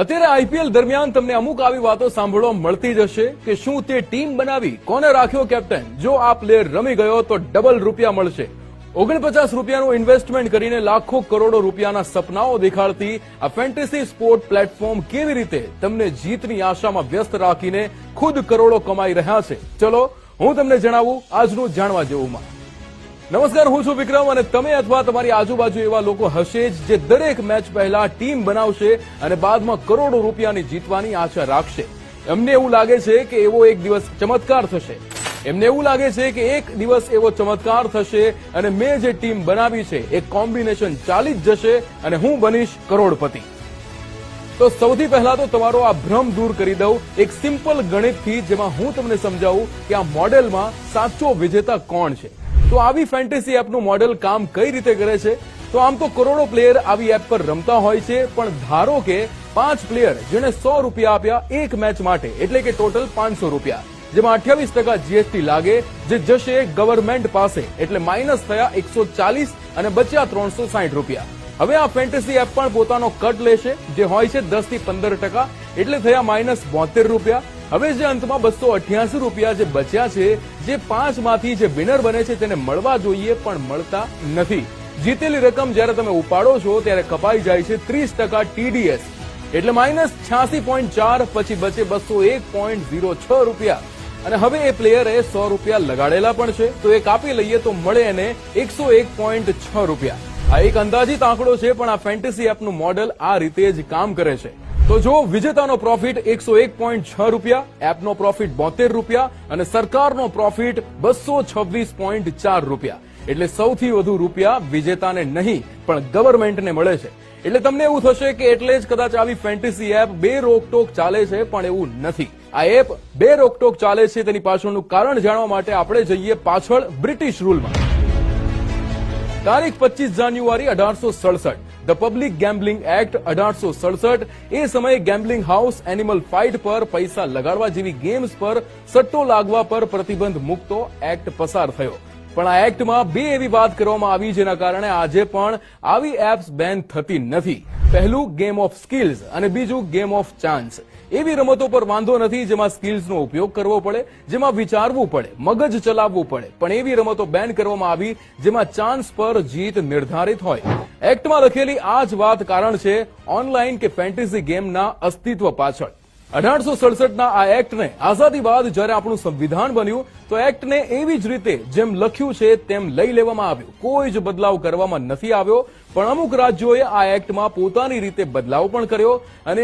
અત્યારે આઈપીએલ દરમિયાન તમને અમુક આવી વાતો સાંભળવા મળતી જ હશે કે શું તે ટીમ બનાવી, કોને રાખ્યો કેપ્ટન? જો આ પ્લેયર રમી ગયો તો ડબલ રૂપિયા મળશે. ઓગણપચાસ રૂપિયાનું ઇન્વેસ્ટમેન્ટ કરીને લાખો કરોડો રૂપિયાના સપનાઓ દેખાડતી આ ફેન્ટેસી સ્પોર્ટ પ્લેટફોર્મ કેવી રીતે તમને જીતની આશામાં વ્યસ્ત રાખીને ખુદ કરોડો કમાઈ રહ્યા છે. ચલો, હું તમને જણાવું આજનું જાણવા જેવુંમાં નમસ્કાર, હું છું વિક્રમ અને તમે અથવા તમારી આજુબાજુ એવા લોકો હશે જ જે દરેક મેચ પહેલા ટીમ બનાવશે અને બાદમાં કરોડો રૂપિયાની જીતવાની આશા રાખશે. એમને એવું લાગે છે કે એવો એક દિવસ ચમત્કાર થશે. એમને એવું લાગે છે કે એક દિવસ એવો ચમત્કાર થશે અને મેં જે ટીમ બનાવી છે, એ કોમ્બિનેશન ચાલી જ જશે અને હું બનીશ કરોડપતિ. તો સૌથી પહેલા તો તમારો આ ભ્રમ દૂર કરી દઉં. એક સિમ્પલ ગણિતથી જેમાં હું તમને સમજાવું કે આ મોડેલમાં સાચો વિજેતા કોણ છે. તો આવી ફેન્ટેસી એપનું મોડેલ કામ કઈ રીતે કરે છે? તો આમ તો કરોડો પ્લેયર આવી એપ પર રમતા હોય છે, પણ ધારો કે પાંચ પ્લેયર જેણે સો રૂપિયા આપ્યા એક મેચ માટે, એટલે કે ટોટલ પાંચસો રૂપિયા. જેમાં અઠ્યાવીસ ટકા જીએસટી લાગે, જે જશે ગવર્મેન્ટ પાસે, એટલે માઇનસ થયા એકસો ચાલીસ અને બચ્યા ત્રણસો સાઠ રૂપિયા. હવે આ ફેન્ટેસી એપ પણ પોતાનો કટ લેશે, જે હોય છે દસથી પંદર ટકા, એટલે થયા માઇનસ બોતેર રૂપિયા. હવે જે અંતમાં બસો અઠ્યાસી રૂપિયા જે બચ્યા છે, જે પાંચમાંથી જે વિનર બને છે તેને મળવા જોઈએ, પણ મળતા નથી. જીતેલી રકમ જ્યારે તમે ઉપાડો છો, ત્યારે કપાઈ જાય છે ત્રીસ ટકા ટીડીએસ એટલે માઇનસ છ્યાસી પોઈન્ટ ચાર, પછી બચે બસો એક પોઈન્ટ ઝીરો છ રૂપિયા. અને હવે એ પ્લેયરે સો રૂપિયા લગાડેલા પણ છે. તો એ કાપી લઈએ તો મળે એને એકસો એક પોઈન્ટ છ રૂપિયા. આ એક અંદાજિત આંકડો છે, પણ આ ફેન્ટેસી એપનું મોડેલ આ રીતે જ કામ કરે છે. તો જો વિજેતાનો પ્રોફિટ એકસો એક પોઈન્ટ છ રૂપિયા એપનો પ્રોફિટ બોતેર રૂપિયા અને સરકારનો પ્રોફિટ બસો છવ્વીસ પોઈન્ટ ચાર રૂપિયા. એટલે સૌથી વધુ રૂપિયા વિજેતાને નહીં, પણ ગવર્મેન્ટને મળે છે. એટલે તમને એવું થશે કે એટલે જ કદાચ આવી ફેન્ટસી એપ બે રોકટોક ચાલે છે, પણ એવું નથી. આ એપ બે રોકટોક ચાલે છે, તેની પાછળનું કારણ જાણવા માટે આપણે જઈએ પાછળ બ્રિટિશ રૂલમાં તારીખ પચીસ જાન્યુઆરી અઢારસો સડસઠ. ધ પબ્લિક ગેમ્બલિંગ એક્ટ અઢારસો સડસઠ એ સમયે ગેમ્બલિંગ હાઉસ એનિમલ ફાઇટ પર પૈસા લગાડવા જેવી ગેમ્સ પર સટ્ટો લાગવા પર પ્રતિબંધ મૂકતો એક્ટ પસાર થયો. પણ આ એક્ટમાં બે એવી વાત કરવામાં આવી જેના કારણે આજે પણ આવી એપ્સ બેન થતી નથી. પહેલું ગેમ ઓફ સ્કિલ્સ અને બીજું ગેમ ઓફ ચાન્સ એવી રમતો પર વાંધો નથી જેમાં સ્કિલ્સનો ઉપયોગ કરવો પડે, જેમાં વિચારવું પડે, મગજ ચલાવવું પડે. પણ એવી રમતો બેન કરવામાં આવી જેમાં ચાન્સ પર જીત નિર્ધારિત હોય. એક્ટમાં લખેલી આ જ વાત કારણ છે ઓનલાઈન કે ફેન્ટેસી ગેમના અસ્તિત્વ પાછળ. અઢારસો સડસઠના આ એક્ટને આઝાદી બાદ જ્યારે આપણું સંવિધાન બન્યું, તો એક્ટને એવી જ રીતે જેમ લખ્યું છે તેમ લઈ લેવામાં આવ્યું. કોઈ જ બદલાવ કરવામાં નથી આવ્યો, પણ અમુક રાજ્યોએ આ એક્ટમાં પોતાની રીતે બદલાવ પણ કર્યો અને